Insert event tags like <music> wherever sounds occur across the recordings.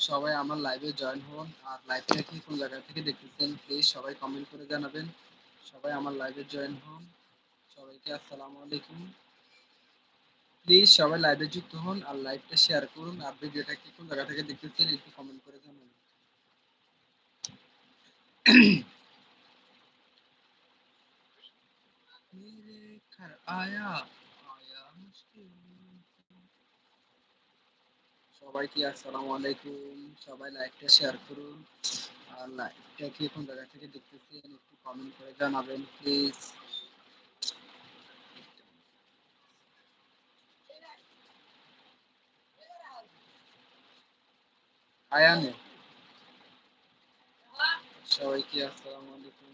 সবাই আমার লাইভে জয়েন হন আর লাইভটা কি কোন জায়গা থেকে দেখতেছেন প্লিজ সবাই কমেন্ট করে জানাবেন। সবাই আমার লাইভে জয়েন হন। সবাইকে আসসালামু আলাইকুম। প্লিজ সবাই লাইভে যুক্ত হন আর লাইভটা শেয়ার করুন আর ভিডিওটা কি কোন জায়গা থেকে দেখতেছেন একটু কমেন্ট করে জানাবেন। <coughs> मेरे সবাইকে আসসালামু আলাইকুম। সবাই লাইভটা শেয়ার করুন। আর লাইভটা কি কোন জায়গা থেকে দেখতেছেন একটু কমেন্ট করে জানাবেন প্লিজ আয়ানে। সবাইকে আসসালামু আলাইকুম।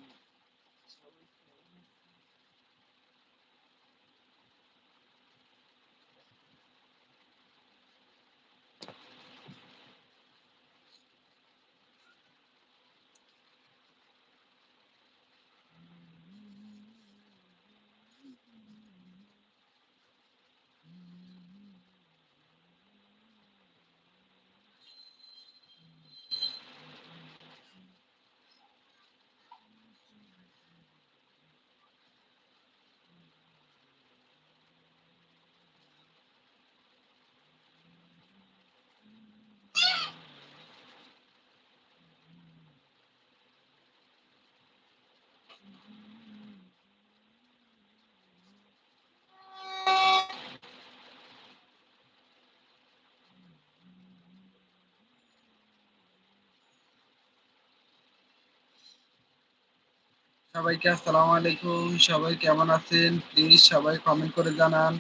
সবাইকে আসসালামু আলাইকুম। সবাই কেমন আছেন? প্লিজ সবাই কমেন্ট করে জানান।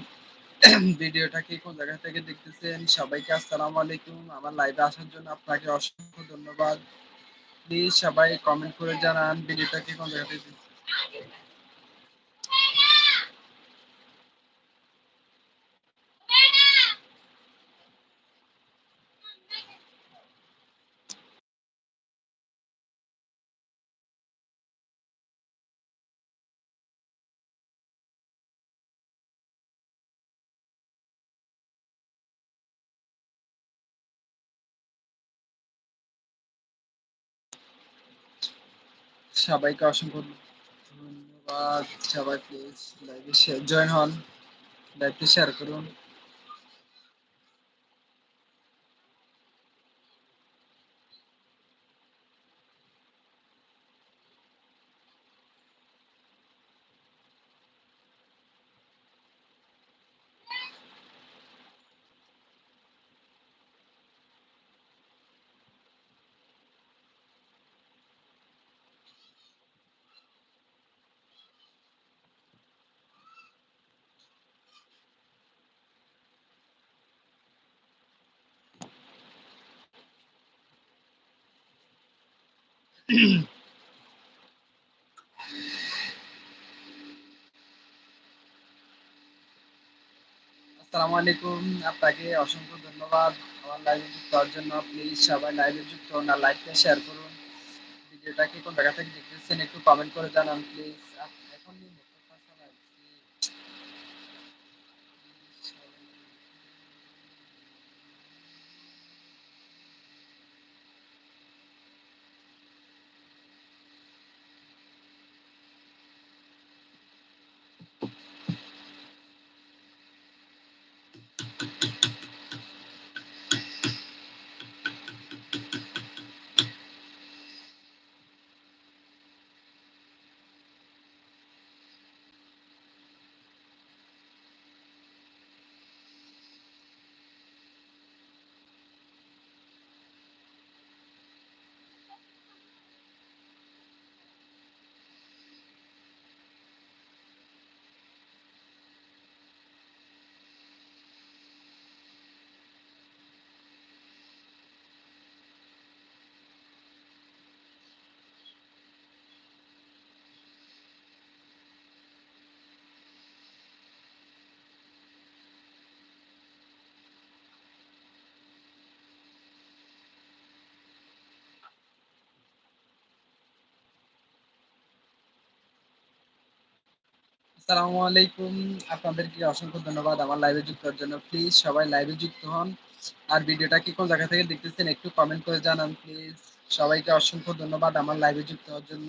<clears throat> ভিডিওটা কি কোন জায়গা থেকে দেখতেছেন? সবাইকে আসসালামু আলাইকুম। আমার লাইভে আসার জন্য আপনাকে অসংখ্য ধন্যবাদ। প্লিজ সবাই কমেন্ট করে জানান। ভিডিওটা কি কোন জায়গা থেকে সবাইকে অসংখ্য ধন্যবাদ। সবাই প্লিজ লাইভে জয়েন হন লাইভটি শেয়ার করুন। আসসালামু আলাইকুম। আপনাকে অসংখ্য ধন্যবাদ। আমার লাইভে যুক্ত হওয়ার জন্য প্লিজ সবাই লাইভে যুক্ত হন আর লাইভটা শেয়ার করুন। ভিডিওটাকে কোন জায়গা থেকে দেখতেছেন একটু কমেন্ট করে জানান প্লিজ আসসালামু আলাইকুম। আপনাদেরকে অসংখ্য ধন্যবাদ আমার লাইভে যুক্ত হওয়ার জন্য। প্লিজ সবাই লাইভে যুক্ত হন। আর ভিডিওটা কি কোন জায়গা থেকে দেখতেছেন একটু কমেন্ট করে জানান প্লিজ সবাইকে অসংখ্য ধন্যবাদ আমার লাইভে যুক্ত হওয়ার জন্য।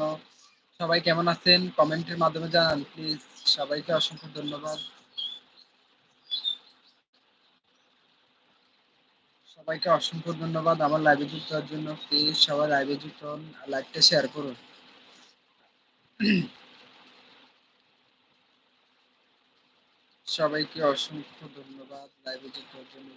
সবাই কেমন আছেন? কমেন্টের মাধ্যমে জানান প্লিজ সবাইকে অসংখ্য ধন্যবাদ। সবাইকে অসংখ্য ধন্যবাদ আমার লাইভে যুক্ত হওয়ার জন্য। প্লিজ সবাই লাইভে যুক্ত হন লাইভটা শেয়ার করুন। সবাইকে অসংখ্য ধন্যবাদ। লাইভে যুক্ত হওয়ার জন্য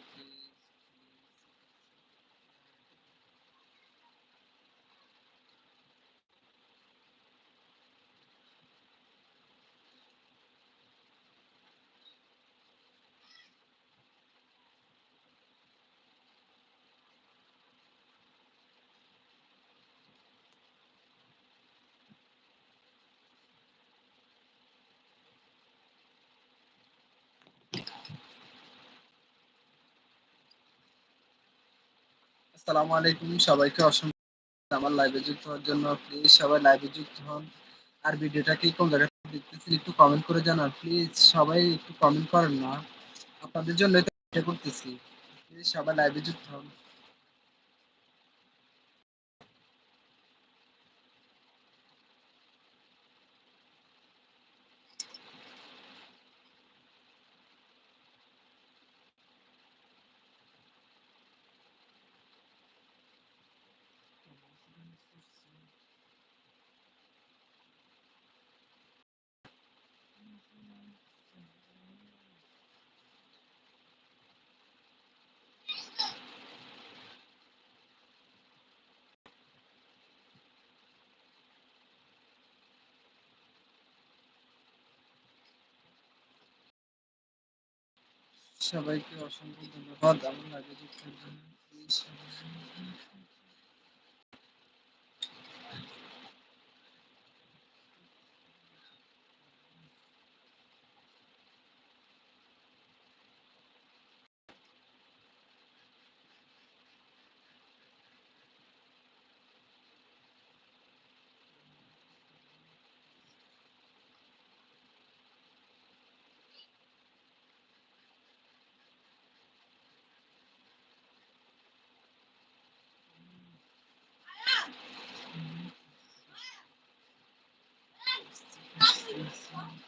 আসসালামু আলাইকুম। সবাইকে অসংখ্য আমার লাইভে যুক্ত হওয়ার জন্য প্লিজ সবাই লাইভে যুক্ত হন। আর ভিডিওটাকে কোন জায়গায় দেখতেছেন একটু কমেন্ট করে জানান। প্লিজ সবাই একটু কমেন্ট করেন না। আপনাদের জন্য এটা করতেছি। প্লিজ সবাই লাইভে যুক্ত হন। সবাইকে অসংখ্য ধন্যবাদ। আমার লাইভে যুক্ত bless.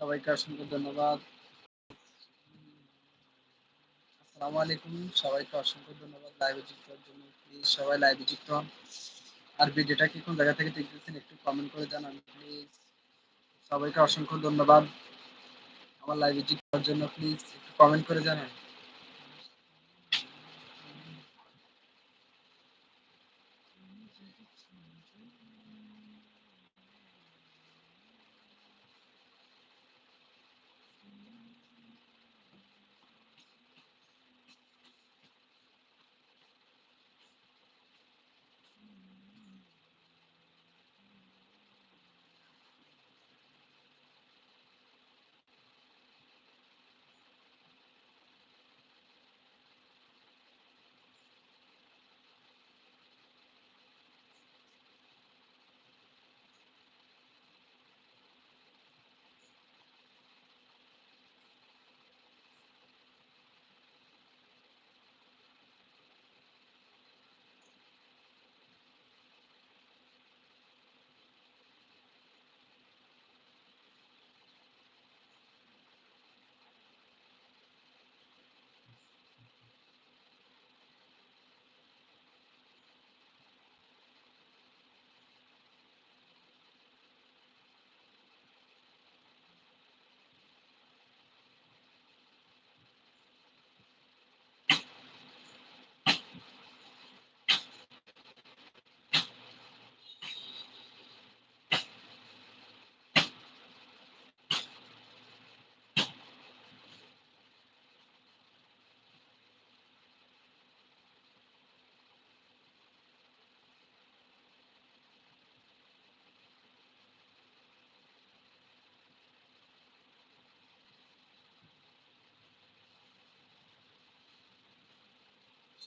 সবাইকে অসংখ্য ধন্যবাদ। আসসালামু আলাইকুম, সবাইকে অসংখ্য ধন্যবাদ লাইভে যুক্ত হওয়ার জন্য। প্লিজ সবাই লাইভে যুক্ত হন। আর ভিডিওটা কি কোন জায়গা থেকে দেখতেছেন একটু কমেন্ট করে জানান প্লিজ সবাইকে অসংখ্য ধন্যবাদ। আমার লাইভে যুক্ত হওয়ার জন্য প্লিজ একটু কমেন্ট করে জানান।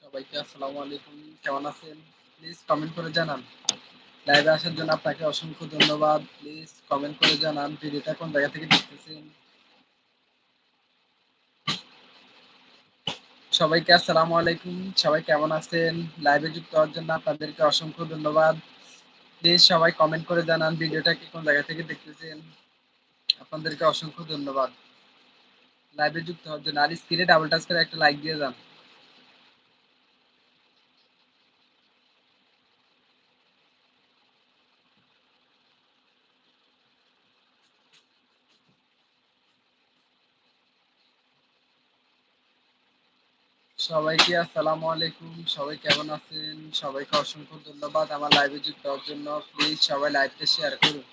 সবাইকে আসসালামু আলাইকুম। কেমন আছেন? প্লিজ কমেন্ট করে জানান। লাইভে আসার জন্য আপনাকে অসংখ্য ধন্যবাদ। প্লিজ কমেন্ট করে জানান ভিডিওটা কোন জায়গা থেকে দেখতেছেন। সবাইকে আসসালামু আলাইকুম। সবাই কেমন আছেন? লাইভে যুক্ত হওয়ার জন্য আপনাদেরকে অসংখ্য ধন্যবাদ। প্লিজ সবাই কমেন্ট করে জানান ভিডিওটা কি কোন জায়গা থেকে দেখতেছেন। আপনাদেরকে অসংখ্য ধন্যবাদ। লাইভে যুক্ত হওয়ার জন্য আর স্ক্রিনে ডাবল টাচ করে একটা লাইক দিয়ে যান। সবাইকে আসসালামু আলাইকুম। সবাই কেমন আছেন? সবাইকে অসংখ্য ধন্যবাদ আমার লাইভে যুক্ত হওয়ার জন্য। প্লিজ সবাই লাইভটা শেয়ার করুন।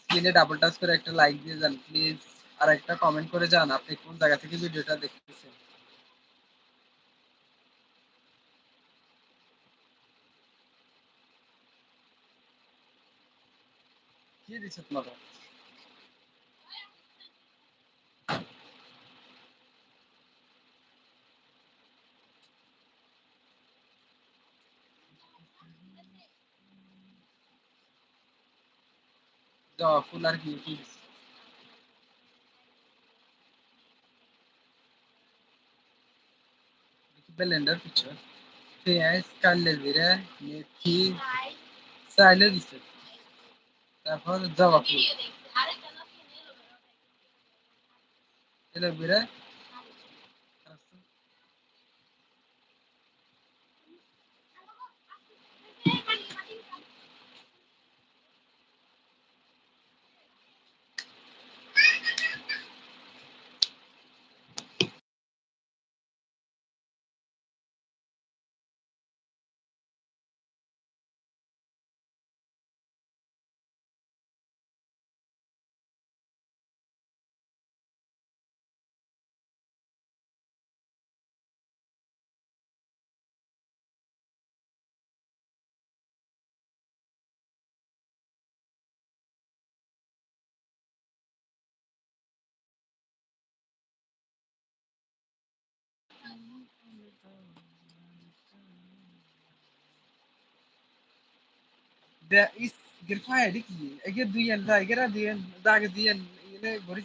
স্ক্রিনে ডাবল টাচ করে একটা লাইক দিয়ে যান। প্লিজ আর একটা কমেন্ট করে যান, আপনি কোন জায়গা থেকে ভিডিওটা দেখতেছেন? কি দিচ্ছে তোমাদের জবা ফুল আর কি কি দিচ্ছে? ব্লেন্ডার পিকচার পেঁয়াজ কাটলে জিরে মেথি চাইলে দিচ্ছে তারপর জবা ফুল এলে বিরে ده إيش قرفاية لكي أجد ديان ذا أجد ديان ذا أجد ديان إلى بوريس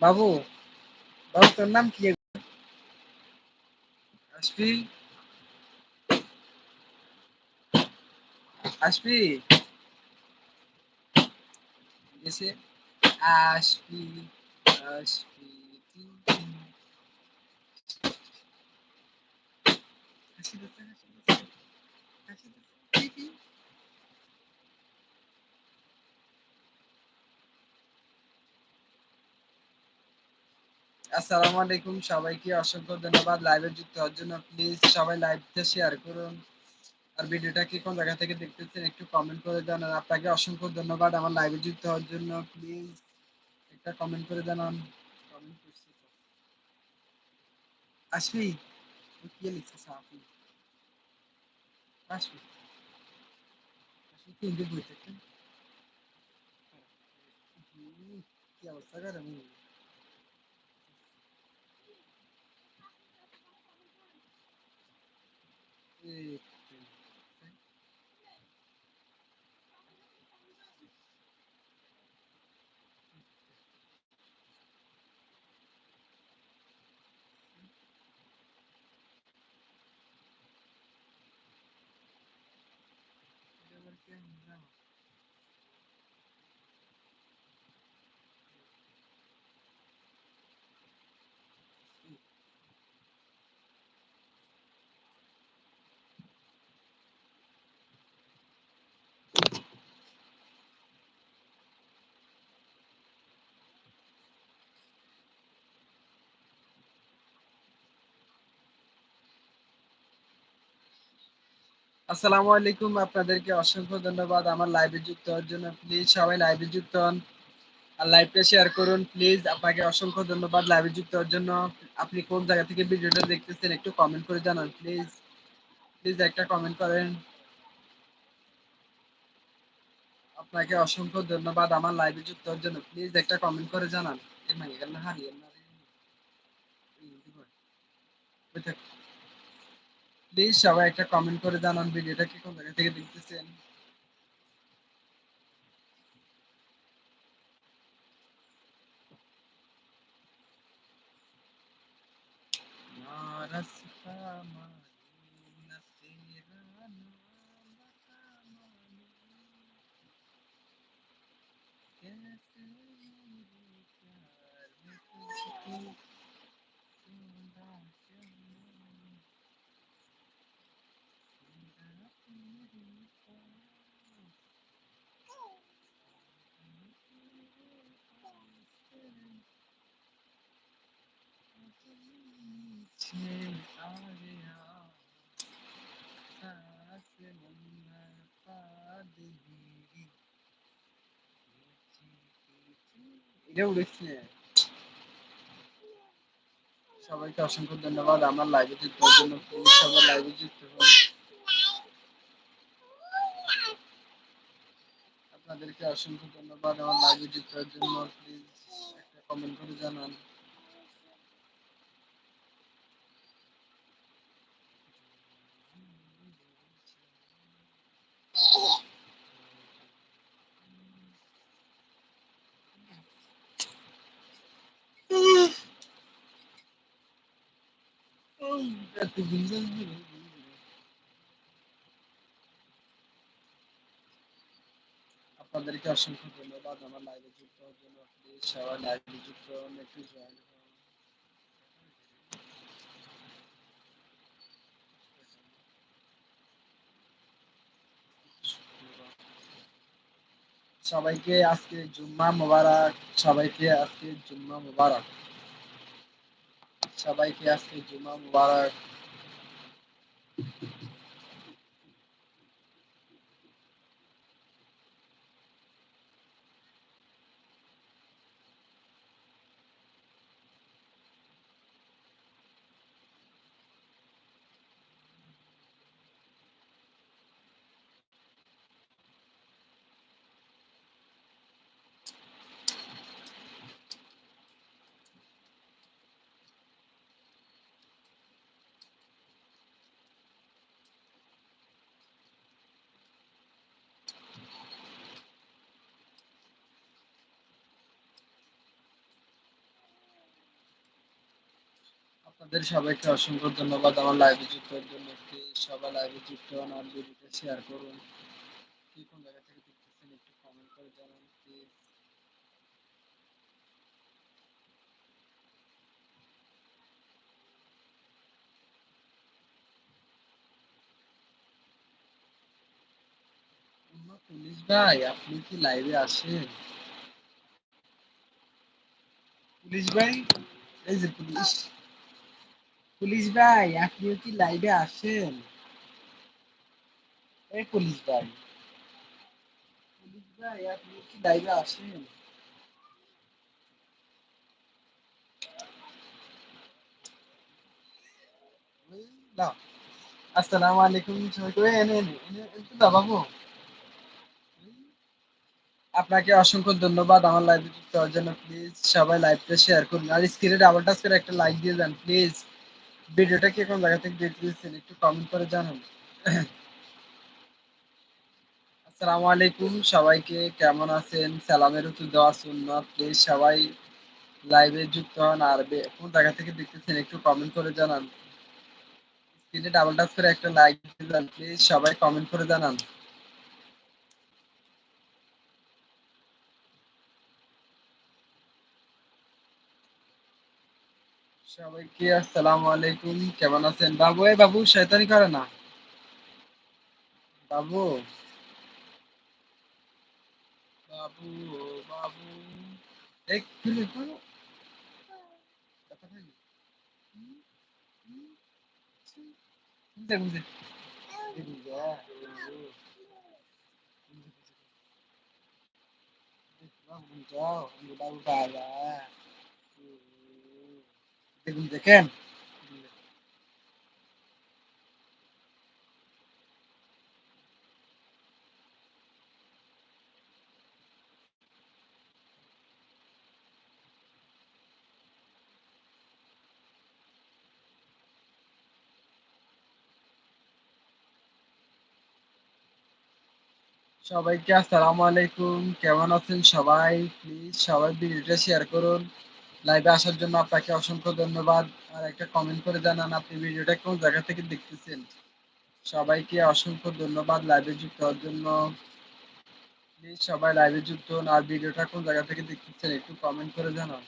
বাবু বাবু তোর নাম কি আসবি আসবি গেছে আসবি আসবি টিং টিং। আসসালামু আলাইকুম সবাইকে অসংখ্য ধন্যবাদ লাইভে যুক্ত হওয়ার জন্য। প্লিজ সবাই লাইভটা শেয়ার করুন। আর ভিডিওটা কি কোন জায়গা থেকে দেখতেছেন একটু কমেন্ট করে জানান। আপনাকে অসংখ্য ধন্যবাদ আমার লাইভে যুক্ত হওয়ার জন্য। প্লিজ একটা কমেন্ট করে জানান। কমেন্ট করছি আসবি? কি লিখছিস আপনি? আসবি? আসবি কি হিন্দি বই থেকে কি অবস্থা করে え。আসসালামু আলাইকুম, আপনাদেরকে অসংখ্য ধন্যবাদ। আমার লাইভে যুক্ত হওয়ার জন্য প্লিজ সবাই লাইভে যুক্ত হন আর লাইভটা শেয়ার করুন। প্লিজ আপনাকে অসংখ্য ধন্যবাদ লাইভে যুক্ত হওয়ার জন্য। আপনি কোন জায়গা থেকে ভিডিওটা দেখতেছেন একটু কমেন্ট করে জানান প্লিজ প্লিজ একটা কমেন্ট করেন। আপনাকে অসংখ্য ধন্যবাদ আমার লাইভে যুক্ত হওয়ার জন্য। প্লিজ একটা কমেন্ট করে জানান। হারিয়ে না প্লিজ সবাই একটা কমেন্ট করে জানান ভিডিওটা কি কোন জায়গা থেকে দেখতেছেন সবাইকে অসংখ্য ধন্যবাদ। আমার লাইভে যুক্ত জন্য সবার লাইভে যুক্ত আপনাদেরকে অসংখ্য ধন্যবাদ। আমার লাইভে যুক্ত জন্য প্লিজ একটা কমেন্ট করে জানান। আপনাদেরকে অসংখ্য ধন্যবাদ আমার লাইভে যুক্ত হওয়ার জন্য প্লিজ সবাই লাইভে যুক্ত হন একটু জয়েন হন সবাইকে আজকে জুম্মা মোবারক সবাইকে আজকে জুম্মা মোবারক সবাইকে আজকে জুম্মা মোবারক আপনাদের সবাইকে অসংখ্য ধন্যবাদ। আমার লাইভে যুক্ত হওয়ার জন্য প্লিজ সবাই লাইভে যুক্ত হন আর ভিডিওটা শেয়ার করুন। কি কোন জায়গা থেকে দেখতেছেন একটু কমেন্ট করে জানান প্লিজ পুলিশ ভাই, আপনি কি লাইভে আসেন? পুলিশ ভাই, এই যে পুলিশ। পুলিশ ভাই, আপনিও কি লাইভে আসেন? এই পুলিশ ভাই। পুলিশ আলাইকুম বাবু। আপনাকে অসংখ্য ধন্যবাদ আমার লাইভে যুক্ত হওয়ার জন্য। প্লিজ সবাই লাইভটা শেয়ার করুন। আর স্ক্রিনে ডাবল টাচ করে একটা লাইক দিয়ে দেন প্লিজ ভিডিওটা কি কোন জায়গা থেকে দেখতেছেন একটু কমেন্ট করে জানান। আসসালামু আলাইকুম সবাইকে, কেমন আছেন? সালামের উত্তর দেওয়া সুন্নাত। প্লিজ সবাই লাইভে যুক্ত হন আর কোন জায়গা থেকে দেখতেছেন, একটু কমেন্ট করে জানান। স্ক্রিনে ডাবল টাচ করে একটা লাইক দিয়ে দেন প্লিজ সবাই কমেন্ট করে জানান। সবাইকে আসসালামু আলাইকুম। কেমন আছেন? বাবু এই বাবু শয়তানি করে না। বাবু বাবু বাবু এক খুলে খুলে। কথা বলি। হুম, হুম, হুম। ঘুমতে ঘুমতে ঘুমতে, হ্যাঁ, বাবু। ঘুমতে, ঘুমতে। বাবু ঘুমতে যাও, বাবু বাবা ঘুমতে ঘুমতে কেন সবাইকে আসসালামু আলাইকুম কেমন আছেন সবাই প্লিজ সবাই ভিডিওটা শেয়ার করুন লাইভে আসার জন্য আপনাকে অসংখ্য ধন্যবাদ। আর একটা কমেন্ট করে জানান আপনি ভিডিওটা কোন জায়গা থেকে দেখতেছেন। সবাইকে অসংখ্য ধন্যবাদ লাইভে যুক্ত হওয়ার জন্য। প্লিজ সবাই লাইভে যুক্ত হন। আর ভিডিওটা কোন জায়গা থেকে দেখতেছেন একটু কমেন্ট করে জানান।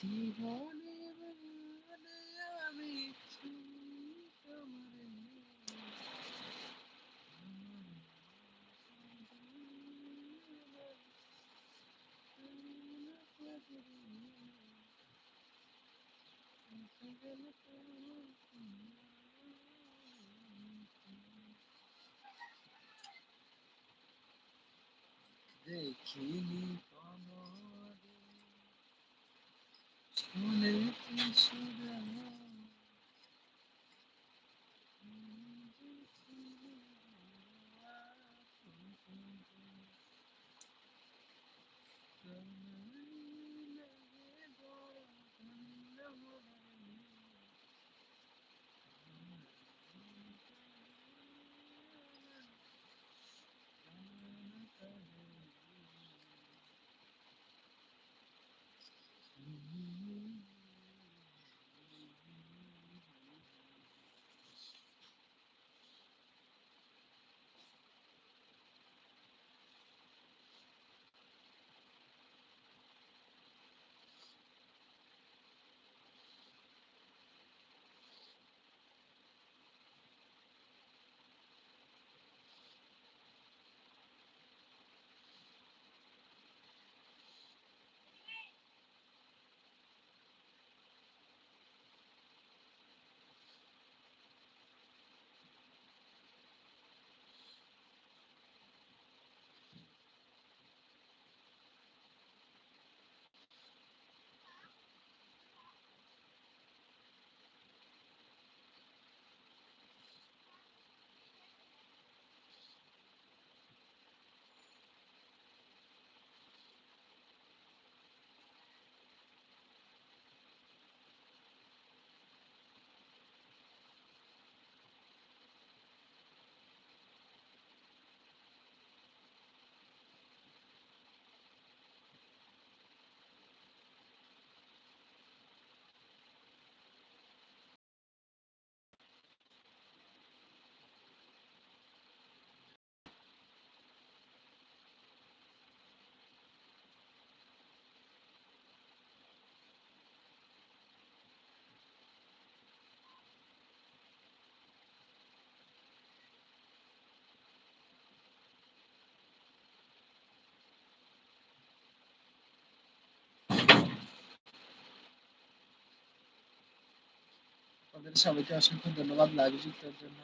জীবনে মনে আমি চিনি কমরে শুনে তাদের সবাইকে অসংখ্য ধন্যবাদ লাইভে যুক্ত জন্য।